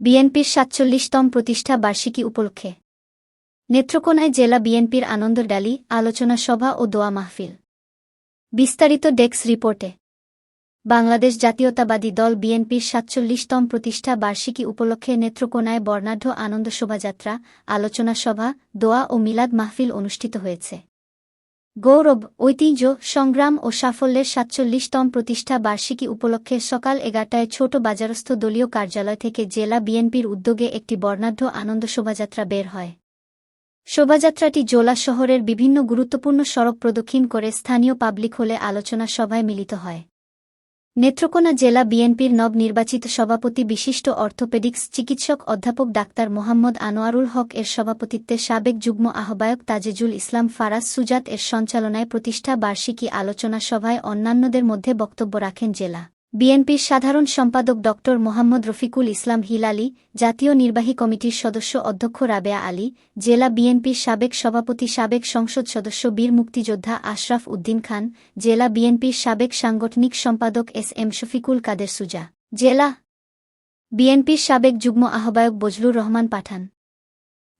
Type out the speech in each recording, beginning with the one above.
বিএনপির সাতচল্লিশতম প্রতিষ্ঠা বার্ষিকী উপলক্ষে নেত্রকোনায় জেলা বিএনপির আনন্দ ডালি আলোচনা সভা ও দোয়া মাহফিল। বিস্তারিত ডেক্স রিপোর্টে। বাংলাদেশ জাতীয়তাবাদী দল বিএনপির সাতচল্লিশতম প্রতিষ্ঠা বার্ষিকী উপলক্ষে নেত্রকোনায় বর্ণাঢ্য আনন্দ শোভাযাত্রা, আলোচনা সভা, দোয়া ও মিলাদ মাহফিল অনুষ্ঠিত হয়েছে। গৌরব, ঐতিহ্য, সংগ্রাম ও সাফল্যের সাতচল্লিশতম প্রতিষ্ঠা বার্ষিকী উপলক্ষে সকাল এগারটায় ছোট বাজারস্থ দলীয় কার্যালয় থেকে জেলা বিএনপির উদ্যোগে একটি বর্ণাঢ্য আনন্দ শোভাযাত্রা বের হয়। শোভাযাত্রাটি জোলা শহরের বিভিন্ন গুরুত্বপূর্ণ সড়ক প্রদক্ষিণ করে স্থানীয় পাবলিক হলে আলোচনা সভায় মিলিত হয়। নেত্রকোনা জেলা বিএনপির নবনির্বাচিত সভাপতি বিশিষ্ট অর্থোপেডিক্স চিকিৎসক অধ্যাপক ডাক্তার মোহাম্মদ আনোয়ারুল হক এর সভাপতিত্বে সাবেক যুগ্ম আহ্বায়ক তাজেজুল ইসলাম ফারাজ সুজাত এর সঞ্চালনায় প্রতিষ্ঠা বার্ষিকী আলোচনা সভায় অন্যান্যদের মধ্যে বক্তব্য রাখেন জেলা বিএনপির সাধারণ সম্পাদক ড. মোহাম্মদ রফিকুল ইসলাম হিলালি, জাতীয় নির্বাহী কমিটির সদস্য অধ্যক্ষ রাবেয়া আলী, জেলা বিএনপির সাবেক সভাপতি, সাবেক সংসদ সদস্য বীর মুক্তিযোদ্ধা আশরাফ উদ্দিন খান, জেলা বিএনপির সাবেক সাংগঠনিক সম্পাদক এস এম শফিকুল কাদের সুজা, জেলা বিএনপির সাবেক যুগ্ম আহ্বায়ক বজলুর রহমান পাঠান।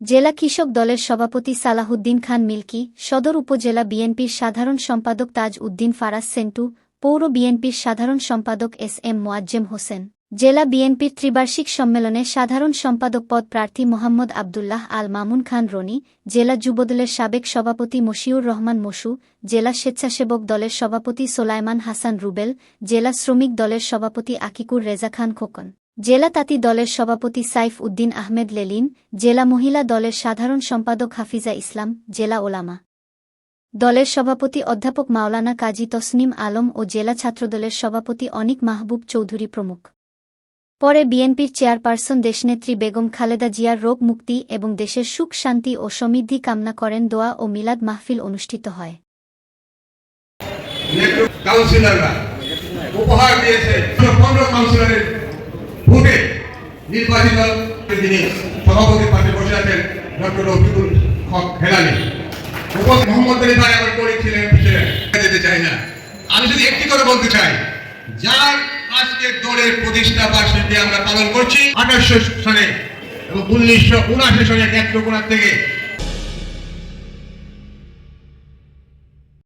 জেলা কৃষক দলের সভাপতি সালাহুদ্দিন খান মিল্কি, সদর উপজেলা বিএনপির সাধারণ সম্পাদক তাজ উদ্দিন ফারাজ সেন্টু পৌর বিএনপির সাধারণ সম্পাদক এস এম মোয়াজ্জেম হোসেন। জেলা বিএনপির ত্রিবার্ষিক সম্মেলনে সাধারণ সম্পাদক পদ প্রার্থী মোহাম্মদ আবদুল্লাহ আল মামুন খান রনি, জেলা যুবদলের সাবেক সভাপতি মশিউর রহমান মশু জেলা স্বেচ্ছাসেবক দলের সভাপতি সোলাইমান হাসান রুবেল, জেলা শ্রমিক দলের সভাপতি আকিকুর রেজা খান খোকন। জেলা তাঁতি দলের সভাপতি সাইফ উদ্দিন আহমেদ লেলিন, জেলা মহিলা দলের সাধারণ সম্পাদক হাফিজা ইসলাম, জেলা ওলামা। দলের সভাপতি অধ্যাপক মাওলানা কাজী তসনিম আলম ও জেলা ছাত্রদলের সভাপতি অনিক মাহবুব চৌধুরী প্রমুখ। পরে বিএনপির চেয়ারপারসন দেশনেত্রী বেগম খালেদা জিয়ার রোগ মুক্তি এবং দেশের সুখ, শান্তি ও সমৃদ্ধি কামনা করেন দোয়া ও মিলাদ মাহফিল অনুষ্ঠিত হয়। নির্বাচিত যিনি সভাপতির পাশে বসে আছেন ডক্টর রফিকুল মোহাম্মদ আলী ভাই আমার কলিগ ছিলেন ছিলেন যেতে চাই না। আমি শুধু একটি করে বলতে চাই। যার আজকে দলের প্রতিষ্ঠা বার্ষিকী আমরা পালন করছি আঠাশশো সালে এবং উনিশশো উনআশি সালে নেত্রকোনা থেকে